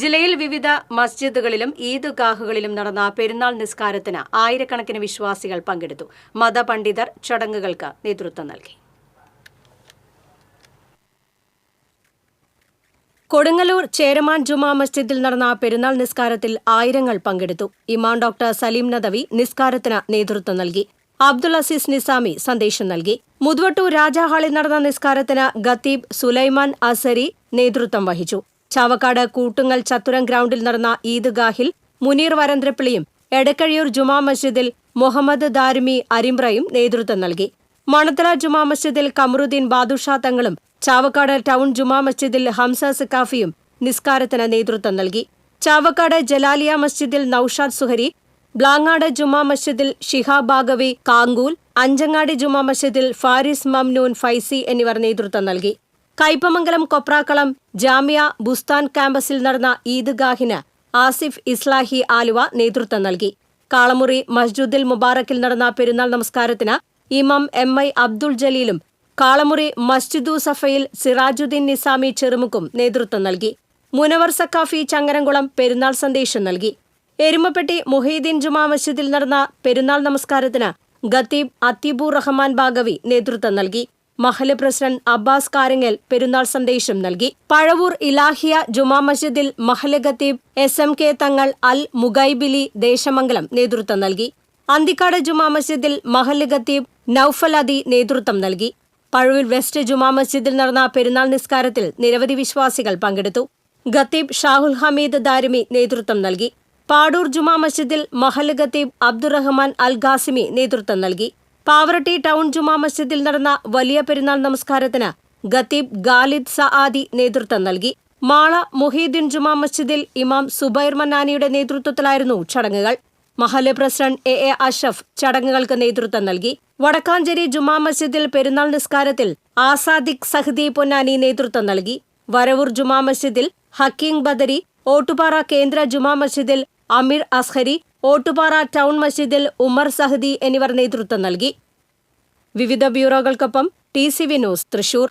ജില്ലയിൽ വിവിധ മസ്ജിദുകളിലും ഈദ്ഗാഹുകളിലും നടന്ന പെരുന്നാൾ നിസ്കാരത്തിന് ആയിരക്കണക്കിന് വിശ്വാസികൾ പങ്കെടുത്തു. മതപണ്ഡിതർ ചടങ്ങുകൾക്ക് നേതൃത്വം നൽകി. കൊടുങ്ങല്ലൂർ ചേരമാൻ ജുമാ മസ്ജിദിൽ നടന്ന പെരുന്നാൾ നിസ്കാരത്തിൽ ആയിരങ്ങൾ പങ്കെടുത്തു. ഇമാം ഡോക്ടർ സലീം നദവി നിസ്കാരത്തിന് നേതൃത്വം നൽകി. അബ്ദുൾ അസീസ് നിസാമി സന്ദേശം നൽകി. മുതുവട്ടൂർ രാജാഹാളിൽ നടന്ന നിസ്കാരത്തിന് ഖത്തീബ് സുലൈമാൻ അസരി നേതൃത്വം വഹിച്ചു. ചാവക്കാട് കൂട്ടുങ്ങൽ ചത്തുരം ഗ്രൗണ്ടിൽ നടന്ന ഈദ്ഗാഹിൽ മുനീർ വരന്ദ്രപ്പിള്ളിയും എടക്കഴിയൂർ ജുമാ മസ്ജിദിൽ മുഹമ്മദ് ദാരിമി അരിമ്രയും നേതൃത്വം നൽകി. മണത്തല ജുമാ മസ്ജിദിൽ കമറുദ്ദീൻ ബാദുഷാ തങ്ങളും ചാവക്കാട് ടൗൺ ജുമാ മസ്ജിദിൽ ഹംസ സിക്കാഫിയും നിസ്കാരത്തിന് നേതൃത്വം നൽകി. ചാവക്കാട് ജലാലിയ മസ്ജിദിൽ നൌഷാദ് സുഹരി ബ്ലാങ്ങാട് ജുമാ മസ്ജിദിൽ ഷിഹാ ബാഗവി കാങ്കൂൽ അഞ്ചങ്ങാടി ജുമാ മസ്ജിദിൽ ഫാരിസ് മംനൂൻ ഫൈസി എന്നിവർ നേതൃത്വം നൽകി. കയ്പമംഗലം കൊപ്രാക്കളം ജാമ്യ ബുസ്താൻ ക്യാമ്പസിൽ നടന്ന ഈദ്ഗാഹിന് ആസിഫ് ഇസ്ലാഹി ആലുവ നേതൃത്വം നൽകി. കാളമുറി മസ്ജിദുൽ മുബാറക്കിൽ നടന്ന പെരുന്നാൾ നമസ്കാരത്തിന് ഇമാം എം ഐ അബ്ദുൾ ജലീലും കാളമുറി മസ്ജിദു സഫയിൽ സിറാജുദ്ദീൻ നിസാമി ചെറുമുക്കും നേതൃത്വം നൽകി. മുനവർ സക്കാഫി ചങ്ങരംകുളം പെരുന്നാൾ സന്ദേശം നൽകി. എരുമപ്പെട്ടി മുഹീദ്ദീൻ ജുമാ മസ്ജിദിൽ നടന്ന പെരുന്നാൾ നമസ്കാരത്തിന് ഖത്തീബ് അത്തീബുർ റഹ്മാൻ ബാഗവി നേതൃത്വം നൽകി. മഹൽ പ്രസിഡന്റ് അബ്ബാസ് കാരങ്ങൽ പെരുന്നാൾ സന്ദേശം നൽകി. പഴവൂർ ഇലാഹിയ ജുമാ മസ്ജിദിൽ മഹൽ ഖത്തീബ് എസ് എം കെ തങ്ങൾ അൽ മുഗൈബിലി ദേശമംഗലം നേതൃത്വം നൽകി. അന്തിക്കാട് ജുമാ മസ്ജിദിൽ മഹൽ ഖത്തീബ് നൌഫൽ അദി നേതൃത്വം നൽകി. പഴവൂർ വെസ്റ്റ് ജുമാ മസ്ജിദിൽ നടന്ന പെരുന്നാൾ നിസ്കാരത്തിൽ നിരവധി വിശ്വാസികൾ പങ്കെടുത്തു. ഖത്തീബ് ഷാഹുൽ ഹമീദ് ദാരിമി നേതൃത്വം നൽകി. പാടൂർ ജുമാ മസ്ജിദിൽ മഹൽ ഖത്തീബ് അബ്ദുറഹ്മാൻ അൽ ഖാസിമി നേതൃത്വം നൽകി. പാവറട്ടി ടൗൺ ജുമാ മസ്ജിദിൽ നടന്ന വലിയ പെരുന്നാൾ നമസ്കാരത്തിന് ഖത്തീബ് ഗാലിദ് സആദി നേതൃത്വം നൽകി. മാള മുഹീദ്ദീൻ ജുമാ മസ്ജിദിൽ ഇമാം സുബൈർ മന്നാനിയുടെ നേതൃത്വത്തിലായിരുന്നു ചടങ്ങുകൾ. മഹൽ പ്രസിഡന്റ് എ എ അഷഫ് ചടങ്ങുകൾക്ക് നേതൃത്വം നൽകി. വടക്കാഞ്ചേരി ജുമാ മസ്ജിദിൽ പെരുന്നാൾ നിസ്കാരത്തിൽ ആസാദിഖ് സഹദി പൊന്നാനി നേതൃത്വം നൽകി. വരവൂർ ജുമാ മസ്ജിദിൽ ഹക്കീം ബദരി ഓട്ടുപാറ കേന്ദ്ര ജുമാ മസ്ജിദിൽ അമീർ അസ്ഹരി ഓട്ടുപാറ ടൗൺ മസ്ജിദിൽ ഉമർ സഹദി എന്നിവർ നേതൃത്വം നൽകി. വിവിധ ബ്യൂറോകൾക്കൊപ്പം T C V news Thrissur.